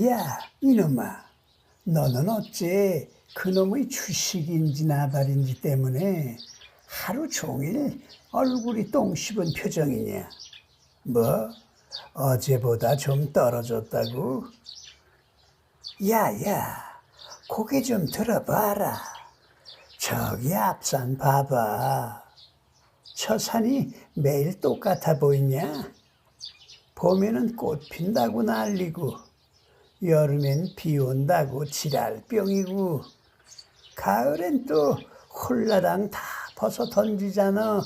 야, 이놈아, 너는 어째 그놈의 주식인지 나발인지 때문에 하루 종일 얼굴이 똥 씹은 표정이냐? 뭐, 어제보다 좀 떨어졌다고? 야, 야, 고개 좀 들어봐라. 저기 앞산 봐봐. 저 산이 매일 똑같아 보이냐? 봄에는 꽃 핀다고 난리고, 여름엔 비 온다고 지랄병이고, 가을엔 또 홀라당 다 벗어 던지잖아.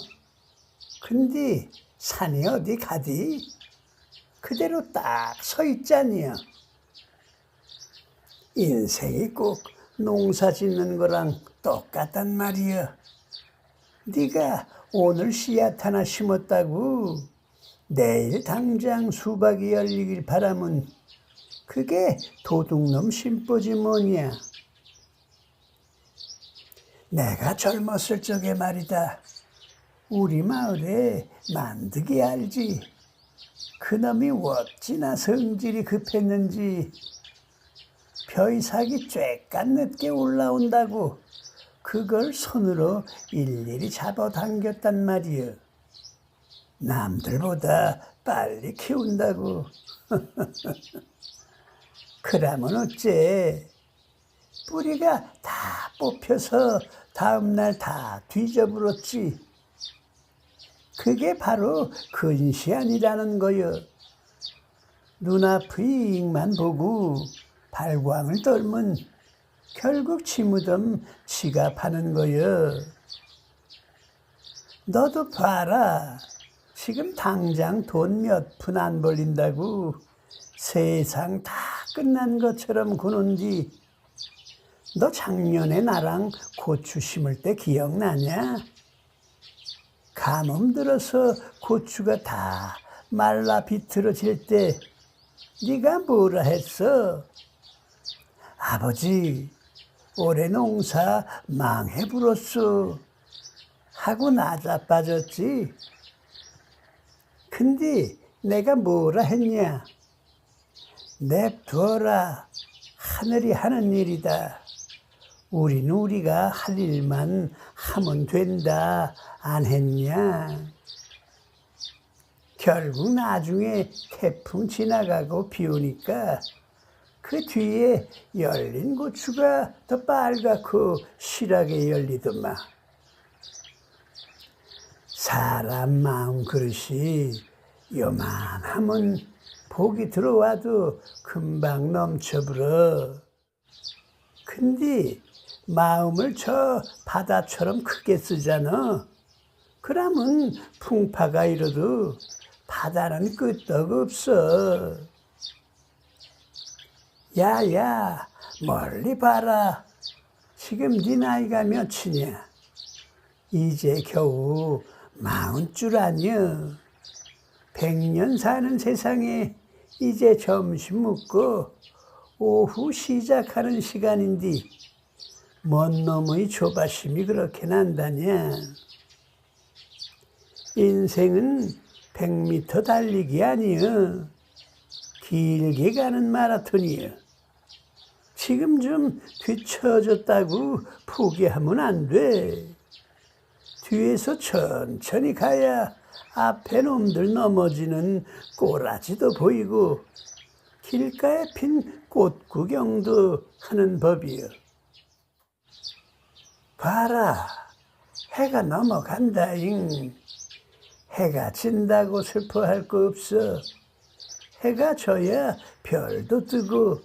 근데 산이 어디 가디? 그대로 딱 서 있잖여. 인생이 꼭 농사 짓는 거랑 똑같단 말이여. 네가 오늘 씨앗 하나 심었다고 내일 당장 수박이 열리길 바라면 그게 도둑놈 심보지 뭐냐. 내가 젊었을 적에 말이다. 우리 마을에 만드기 알지. 그놈이 어찌나 성질이 급했는지 벼이삭이 쬐깐 늦게 올라온다고 그걸 손으로 일일이 잡아당겼단 말이여. 남들보다 빨리 키운다고. 그러면 어째? 뿌리가 다 뽑혀서 다음날 다 뒤져버렸지. 그게 바로 근시안이라는 거여. 눈앞의 이익만 보고 발광을 떨면 결국 치무덤 지갑하는 거여. 너도 봐라. 지금 당장 돈 몇 푼 안 벌린다고 세상 다 끝난 것처럼 구는디 너 작년에 나랑 고추 심을 때 기억나냐? 가뭄 들어서 고추가 다 말라 비틀어질 때 네가 뭐라 했어? 아버지, 올해 농사 망해버렸어. 하고 나자빠졌지. 근데 내가 뭐라 했냐? 냅둬라. 하늘이 하는 일이다. 우리는 우리가 할 일만 하면 된다. 안 했냐? 결국 나중에 태풍 지나가고 비 오니까 그 뒤에 열린 고추가 더 빨갛고 실하게 열리더만. 사람 마음 그릇이 요만하면 복이 들어와도 금방 넘쳐버려. 근데 마음을 저 바다처럼 크게 쓰잖아. 그러면 풍파가 이뤄도 바다는 끄떡 없어. 야야 멀리 봐라. 지금 네 나이가 몇이냐? 이제 겨우 마흔 줄 아니여. 백년 사는 세상에 이제 점심 먹고 오후 시작하는 시간인데 먼 놈의 조바심이 그렇게 난다냐. 인생은 100m 달리기 아니여. 길게 가는 마라톤이여. 지금 좀 뒤처졌다고 포기하면 안 돼. 뒤에서 천천히 가야 앞에 놈들 넘어지는 꼬라지도 보이고 길가에 핀 꽃 구경도 하는 법이여. 봐라, 해가 넘어간다잉. 해가 진다고 슬퍼할 거 없어. 해가 져야 별도 뜨고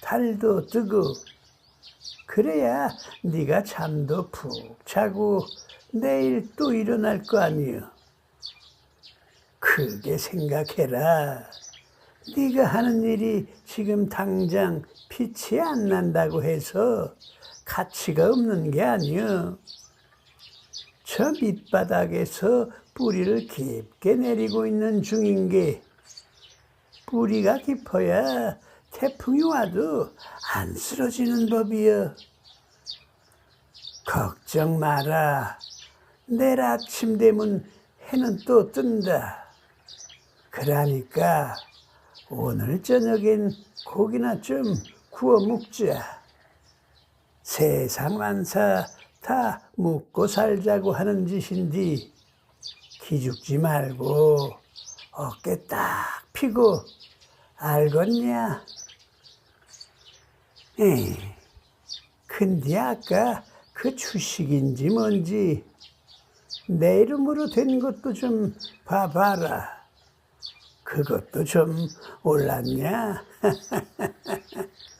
달도 뜨고 그래야 네가 잠도 푹 자고 내일 또 일어날 거 아니여. 크게 생각해라. 네가 하는 일이 지금 당장 빛이 안 난다고 해서 가치가 없는 게 아니여. 저 밑바닥에서 뿌리를 깊게 내리고 있는 중인 게 뿌리가 깊어야 태풍이 와도 안 쓰러지는 법이여. 걱정 마라. 내일 아침 되면 해는 또 뜬다. 그러니까 오늘 저녁엔 고기나 좀 구워 먹자. 세상 만사 다 먹고 살자고 하는 짓인데 기죽지 말고 어깨 딱 피고 알겠냐? 에이, 근데 아까 그 주식인지 뭔지 내 이름으로 된 것도 좀 봐봐라. 그것도 좀 올랐냐?